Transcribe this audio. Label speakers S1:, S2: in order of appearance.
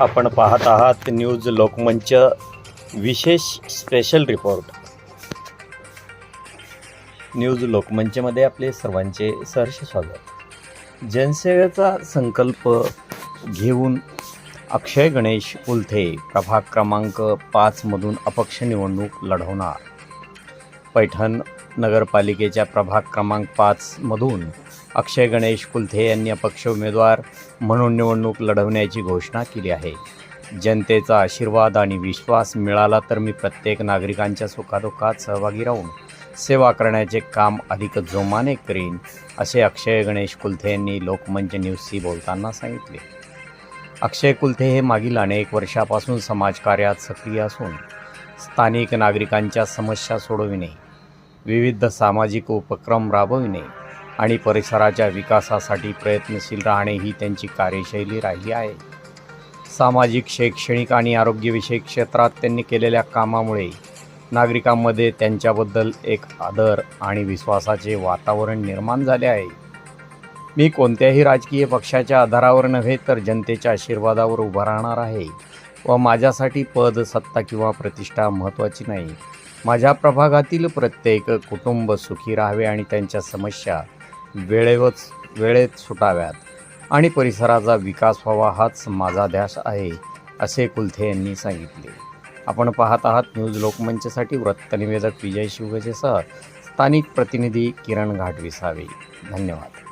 S1: आपण पाहत आहात न्यूज लोकमंच विशेष स्पेशल रिपोर्ट. न्यूज लोकमंचमध्ये आपले सर्वांचे सहर्ष स्वागत. जनसेवेचा संकल्प घेऊन अक्षय गणेश उलथे प्रभाग क्रमांक पाचमधून अपक्ष निवडणूक लढवणार. पैठण नगरपालिकेच्या प्रभाग क्रमांक पाचमधून अक्षय गणेश कुलथे यांनी अपक्ष उमेदवार म्हणून निवडणूक लढवण्याची घोषणा केली आहे. जनतेचा आशीर्वाद आणि विश्वास मिळाला तर मी प्रत्येक नागरिकांच्या सुखादुःखात सहभागी राहून सेवा करण्याचे काम अधिक जोमाने करीन असे अक्षय गणेश कुलथे यांनी लोकमंच न्यूजशी बोलताना सांगितले. अक्षय कुलथे हे मागील अनेक वर्षापासून समाजकार्यात सक्रिय असून स्थानिक नागरिकांच्या समस्या सोडविणे विविध सामाजिक उपक्रम राबविणे आणि परिसराच्या विकासासाठी प्रयत्नशील राहणे ही त्यांची कार्यशैली राहिली आहे. सामाजिक शैक्षणिक आणि आरोग्यविषयक क्षेत्रात त्यांनी केलेल्या कामामुळे नागरिकांमध्ये त्यांच्याबद्दल एक आदर आणि विश्वासाचे वातावरण निर्माण झाले आहे. मी कोणत्याही राजकीय पक्षाच्या आधारावर नव्हे तर जनतेच्या आशीर्वादावर उभा राहणार आहे. व माझ्यासाठी पद सत्ता किंवा प्रतिष्ठा महत्त्वाची नाही. माझ्या प्रभागातील प्रत्येक कुटुंब सुखी राहावे आणि त्यांच्या समस्या वेळेवच वेळेत सुटाव्यात आणि परिसराचा विकास व्हावा हाच माझा ध्यास आहे असे कुलथे यांनी सांगितले. आपण पाहत आहात न्यूज लोकमंचसाठी वृत्तनिवेदक विजय शिवगजेसह स्थानिक प्रतिनिधी किरण घाटविसावे. धन्यवाद.